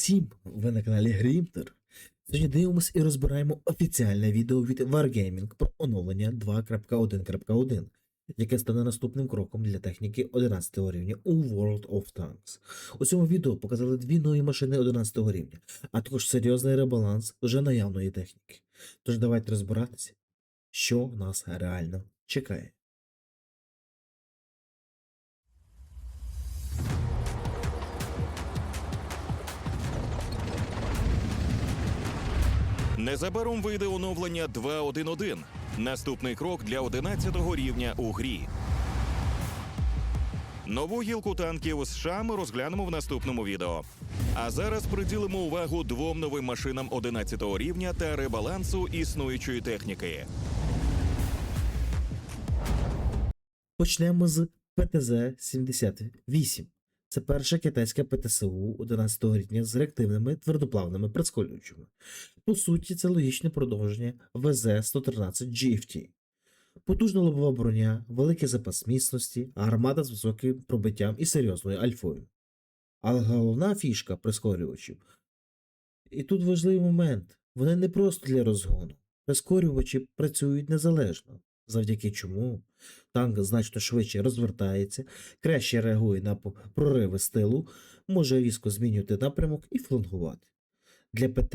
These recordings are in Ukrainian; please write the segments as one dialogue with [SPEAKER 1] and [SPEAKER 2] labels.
[SPEAKER 1] всім! Ви на каналі Грімтер. Сьогодні дивимося і розбираємо офіціальне відео від Wargaming про оновлення 2.1.1, яке стане наступним кроком для техніки 11 рівня у World of Tanks. У цьому відео показали дві нові машини 11 рівня, а також серйозний ребаланс вже наявної техніки. Тож давайте розбиратися, що нас реально чекає.
[SPEAKER 2] Незабаром вийде оновлення 2.1.1. Наступний крок для 11-го рівня у грі. Нову гілку танків США ми розглянемо в наступному відео. А зараз приділимо увагу двом новим машинам 11-го рівня та ребалансу існуючої техніки.
[SPEAKER 1] Почнемо з ПТЗ-78. Це перша китайська ПТСУ 11 рівня з реактивними твердоплавними прискорювачами. По суті, це логічне продовження ВЗ-113 GFT. Потужна лобова броня, великий запас міцності, гармата з високим пробиттям і серйозною альфою. Але головна фішка прискорювачів. І тут важливий момент: вони не просто для розгону. Прискорювачі працюють незалежно, завдяки чому танк значно швидше розвертається, краще реагує на прориви з тилу, може різко змінювати напрямок і флангувати. Для ПТ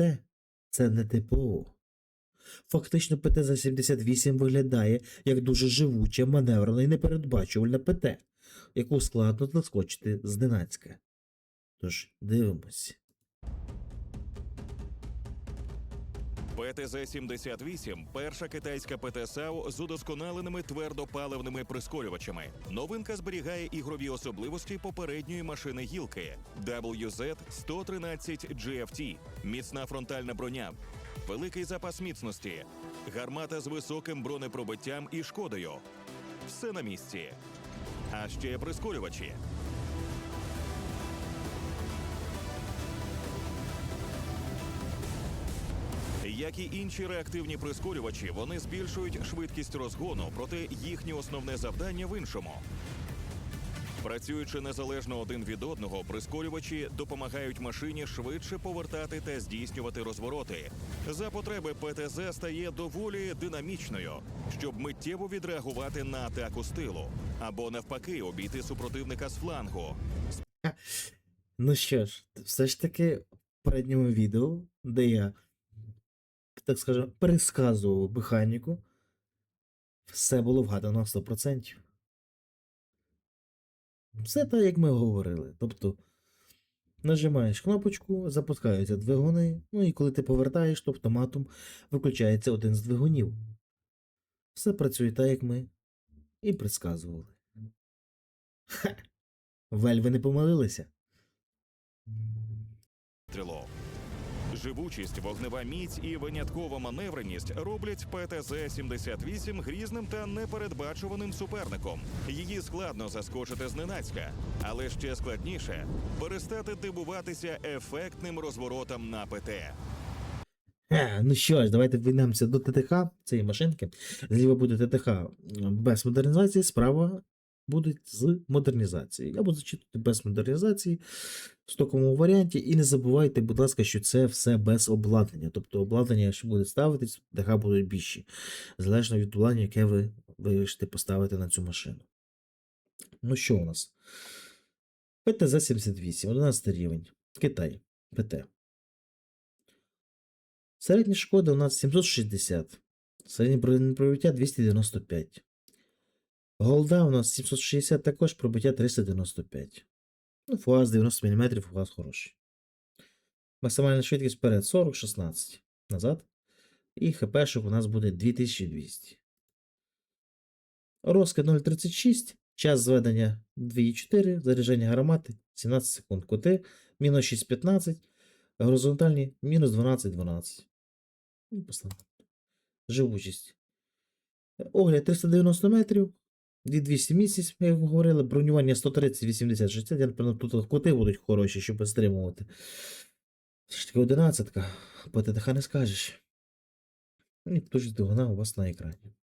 [SPEAKER 1] це не типово. Фактично ПТ за 78 виглядає як дуже живуча, маневрена і непередбачувальна ПТ, яку складно наскочити зненацька. Тож дивимось.
[SPEAKER 2] ПТЗ-78 – перша китайська ПТСАУ з удосконаленими твердопаливними прискорювачами. Новинка зберігає ігрові особливості попередньої машини гілки WZ-113 GFT, міцна фронтальна броня, великий запас міцності, гармата з високим бронепробиттям і шкодою. Все на місці. А ще прискорювачі. Як і інші реактивні прискорювачі, вони збільшують швидкість розгону, проте їхнє основне завдання в іншому. Працюючи незалежно один від одного, прискорювачі допомагають машині швидше повертати та здійснювати розвороти. За потреби ПТЗ стає доволі динамічною, щоб миттєво відреагувати на атаку з тилу або навпаки обійти супротивника з флангу.
[SPEAKER 1] Ну що ж, все ж таки в передньому відео, де я, так скажемо, пересказував механіку, все було вгадано 100%. Все так, як ми говорили. Тобто, нажимаєш кнопочку, запускаються двигуни, ну і коли ти повертаєш, то автоматом виключається один з двигунів. Все працює так, як ми і предсказували. Ха! Вельви не помилилися.
[SPEAKER 2] стрілу. Живучість, вогнева міць і виняткова маневреність роблять ПТЗ-78 грізним та непередбачуваним суперником. Її складно заскочити зненацька, але ще складніше перестати дивуватися ефектним розворотам на ПТ.
[SPEAKER 1] Е, ну що ж, давайте війдемося до ТТХ цієї машинки. Зліва буде ТТХ без модернізації, справа буде з модернізацією. Я буду зачитувати без модернізації в стоковому варіанті. І не забувайте, будь ласка, що це все без обладнання. Тобто обладнання, що буде ставитись, ТТХ будуть більші, залежно від обладнання, яке ви вирішите поставити на цю машину. Ну що у нас? ПТЗ-78, 11 рівень. Китай. ПТ. Середня шкода у нас 760. Середнє пробиття 295. Голда у нас 760, також пробиття 395. Ну, фугас 90 мм, фугас хороший. Максимальна швидкість вперед 40-16. Назад. І ХПшок у нас буде 2200. Розкид 0,36. Час зведення 2,4. Заряджання гармати 17 секунд. Кути мінус 6,15. Горизонтальні мінус 12-12. Ну. Живучість. Огляд 390 метрів. 200 місяць, ми говорили, бронювання 130-80-60, я напевно, тут коти будуть хороші, щоб стримувати. Ж таки одинадцятка, по ТТХ не скажеш. І тут ж догнав у вас на екрані.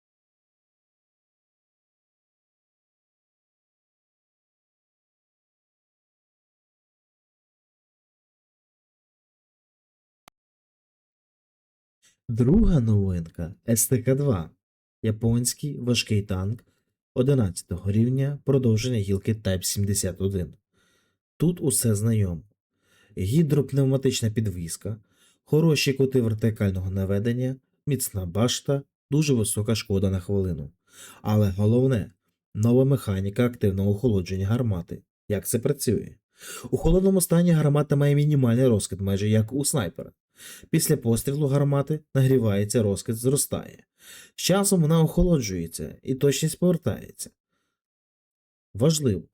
[SPEAKER 1] Друга новинка СТК-2. Японський важкий танк 11 рівня продовження гілки Type 71. Тут усе знайомо. Гідропневматична підвіска, хороші кути вертикального наведення, міцна башта, дуже висока шкода на хвилину. Але головне нова механіка активного охолодження гармати. Як це працює? У холодному стані гармата має мінімальний розкид, майже як у снайпера. Після пострілу гармати нагрівається, розкид зростає. З часом вона охолоджується і точність повертається. Важливо.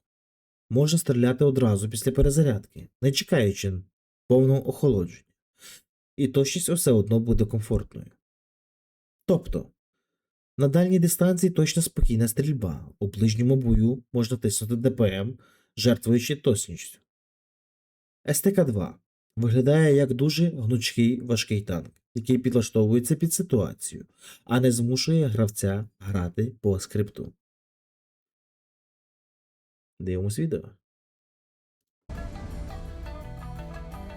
[SPEAKER 1] Можна стріляти одразу після перезарядки, не чекаючи повного охолодження. І точність все одно буде комфортною. Тобто, на дальній дистанції точно спокійна стрільба, у ближньому бою можна тиснути ДПМ, жертвуючи точністю. СТК-2 виглядає як дуже гнучкий важкий танк, який підлаштовується під ситуацію, а не змушує гравця грати по скрипту. Дивимось відео.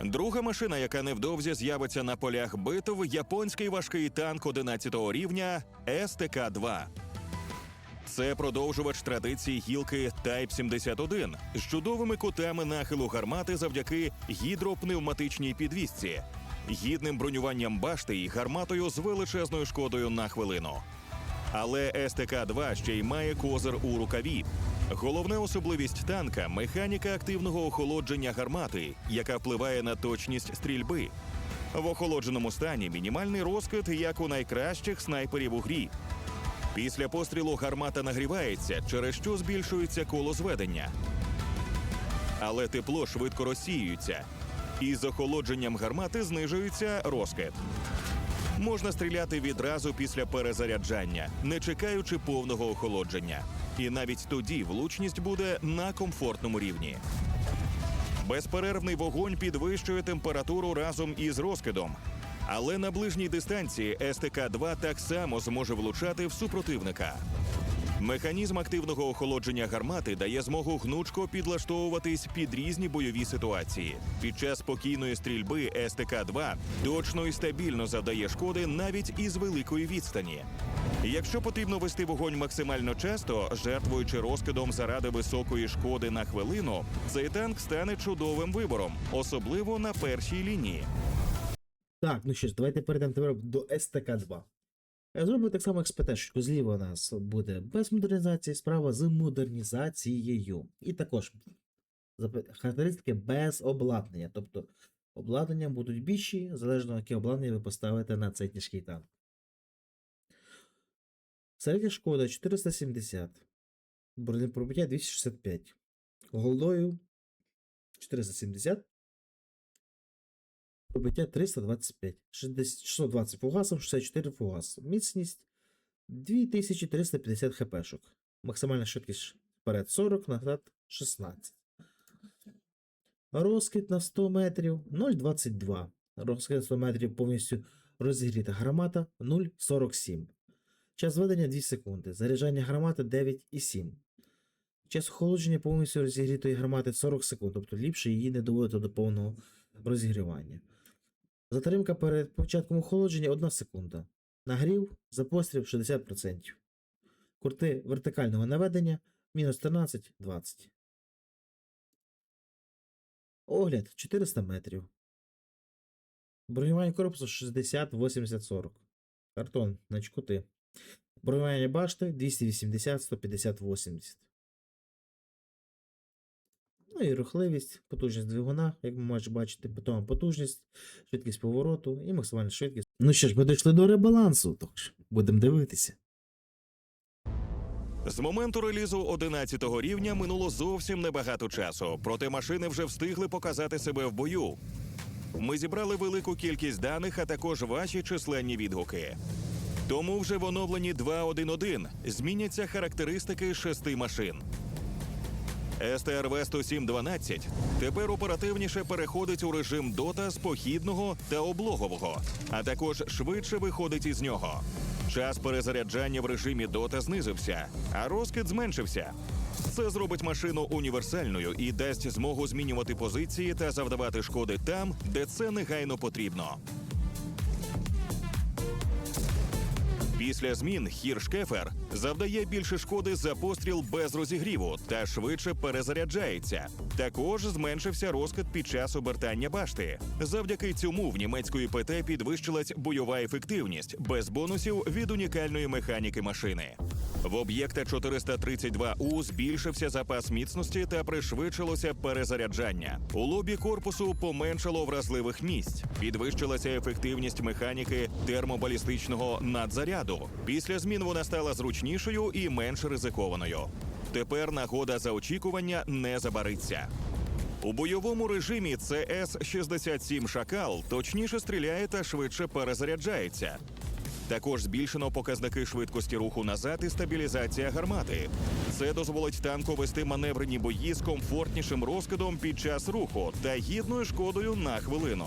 [SPEAKER 2] Друга машина, яка невдовзі з'явиться на полях битв, японський важкий танк 11 рівня СТК-2. Це продовжувач традицій гілки Type 71 з чудовими кутами нахилу гармати завдяки гідропневматичній підвісці, гідним бронюванням башти і гарматою з величезною шкодою на хвилину. Але СТК-2 ще й має козир у рукаві. Головна особливість танка механіка активного охолодження гармати, яка впливає на точність стрільби. В охолодженому стані мінімальний розкид, як у найкращих снайперів у грі. Після пострілу гармата нагрівається, через що збільшується коло зведення. Але тепло швидко розсіюється, і з охолодженням гармати знижується розкид. Можна стріляти відразу після перезаряджання, не чекаючи повного охолодження. І навіть тоді влучність буде на комфортному рівні. Безперервний вогонь підвищує температуру разом із розкидом. Але на ближній дистанції СТК-2 так само зможе влучати в супротивника. Механізм активного охолодження гармати дає змогу гнучко підлаштовуватись під різні бойові ситуації. Під час спокійної стрільби СТК-2 точно і стабільно завдає шкоди навіть із великої відстані. Якщо потрібно вести вогонь максимально часто, жертвуючи розкидом заради високої шкоди на хвилину, цей танк стане чудовим вибором, особливо на першій лінії.
[SPEAKER 1] Так, ну що ж, давайте перейдемо тепер до СТК-2. Е, Зробимо так само як з ПТ-шечку. Зліва у нас буде без модернізації, справа з модернізацією. І також характеристики без обладнання. Тобто обладнання будуть більші, залежно яке обладнання ви поставите на цей тяжкий танк. Середня шкода 470. Бронепробиття 265. Голдою 470. Пробиття 325, 620 фугасом, 64 фугас. Міцність 2350 хпшок. Максимальна швидкість вперед 40, назад 16. Розкид на 100 метрів 0,22. Розкид на 100 метрів повністю розігріта гармата 0,47. Час ведення 2 секунди. Заряджання гармати 9,7. Час охолодження повністю розігрітої гармати 40 секунд, тобто ліпше її не доводити до повного розігрівання. Затримка перед початком охолодження 1 секунда. Нагрів за постріл 60%. Курти вертикального наведення мінус 13 20. Огляд 400 метрів. Бронювання корпусу 60 80 40. Картон на чкути. Бронювання башти 280 150 80. Ну і рухливість, потужність двигуна, як ви можете бачити, потім потужність, швидкість повороту і максимальна швидкість. Ну що ж, ми дійшли до ребалансу, тож будемо дивитися.
[SPEAKER 2] З моменту релізу 11 рівня минуло зовсім небагато часу, проте машини вже встигли показати себе в бою. Ми зібрали велику кількість даних, а також ваші численні відгуки. Тому вже в оновленні 2.1.1 зміняться характеристики шести машин. СТРВ 10712 тепер оперативніше переходить у режим дота з похідного та облогового, а також швидше виходить із нього. Час перезаряджання в режимі дота знизився, а розкид зменшився. Це зробить машину універсальною і дасть змогу змінювати позиції та завдавати шкоди там, де це негайно потрібно. Після змін Хіршкефер завдає більше шкоди за постріл без розігріву та швидше перезаряджається. Також зменшився розкид під час обертання башти. Завдяки цьому в німецької ПТ підвищилась бойова ефективність без бонусів від унікальної механіки машини. В об'єкта 432У збільшився запас міцності та пришвидшилося перезаряджання. У лобі корпусу поменшало вразливих місць, підвищилася ефективність механіки термобалістичного надзаряду. Після змін вона стала зручнішою і менш ризикованою. Тепер нагода за очікування не забариться. У бойовому режимі ЦС-67 Шакал точніше стріляє та швидше перезаряджається. Також збільшено показники швидкості руху назад і стабілізація гармати. Це дозволить танку вести маневрені бої з комфортнішим розкидом під час руху та гідною шкодою на хвилину.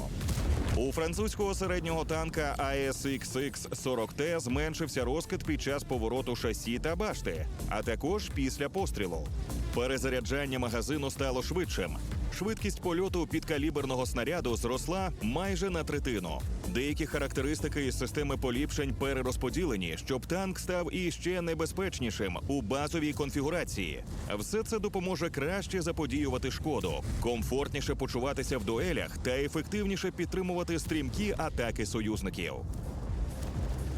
[SPEAKER 2] У французького середнього танка ASXX-40T зменшився розкид під час повороту шасі та башти, а також після пострілу. Перезаряджання магазину стало швидшим. Швидкість польоту підкаліберного снаряду зросла майже на третину. Деякі характеристики із системи поліпшень перерозподілені, щоб танк став іще небезпечнішим у базовій конфігурації. Все це допоможе краще заподіювати шкоду, комфортніше почуватися в дуелях та ефективніше підтримувати стрімкі атаки союзників.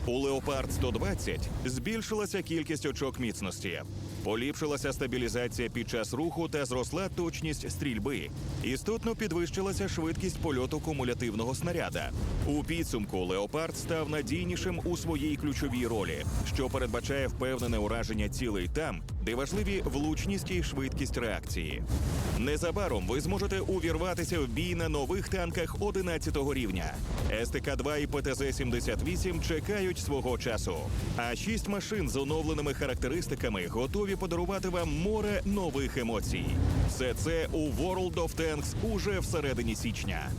[SPEAKER 2] У Леопард 120 збільшилася кількість очок міцності, поліпшилася стабілізація під час руху та зросла точність стрільби. Істотно підвищилася швидкість польоту кумулятивного снаряда. У підсумку Леопард став надійнішим у своїй ключовій ролі, що передбачає впевнене ураження цілей там, де важливі влучність і швидкість реакції. Незабаром ви зможете увірватися в бій на нових танках 11 рівня. СТК-2 і ПТЗ-78 чекають свого часу. А шість машин з оновленими характеристиками готові подарувати вам море нових емоцій. Все це у World of Tanks уже всередині січня.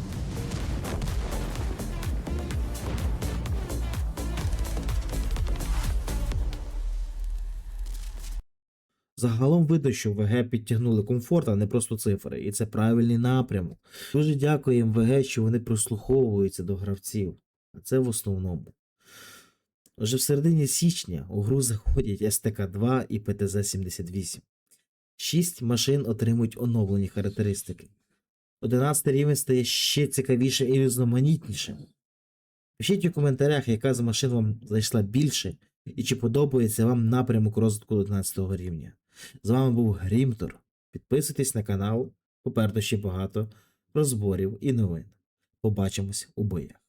[SPEAKER 1] Загалом видно, що ВГ підтягнули комфорт, а не просто цифри, і це правильний напрямок. Дуже дякуємо ВГ, що вони прислуховуються до гравців, а це в основному. Вже в середині січня у гру заходять СТК-2 і ПТЗ-78. Шість машин отримують оновлені характеристики. 11 рівень стає ще цікавішим і різноманітнішим. Пишіть у коментарях, яка з машин вам зайшла більше, і чи подобається вам напрямок розвитку 11 рівня. З вами був Грімтор. Підписуйтесь на канал, попереду ще багато розборів і новин. Побачимось у боях.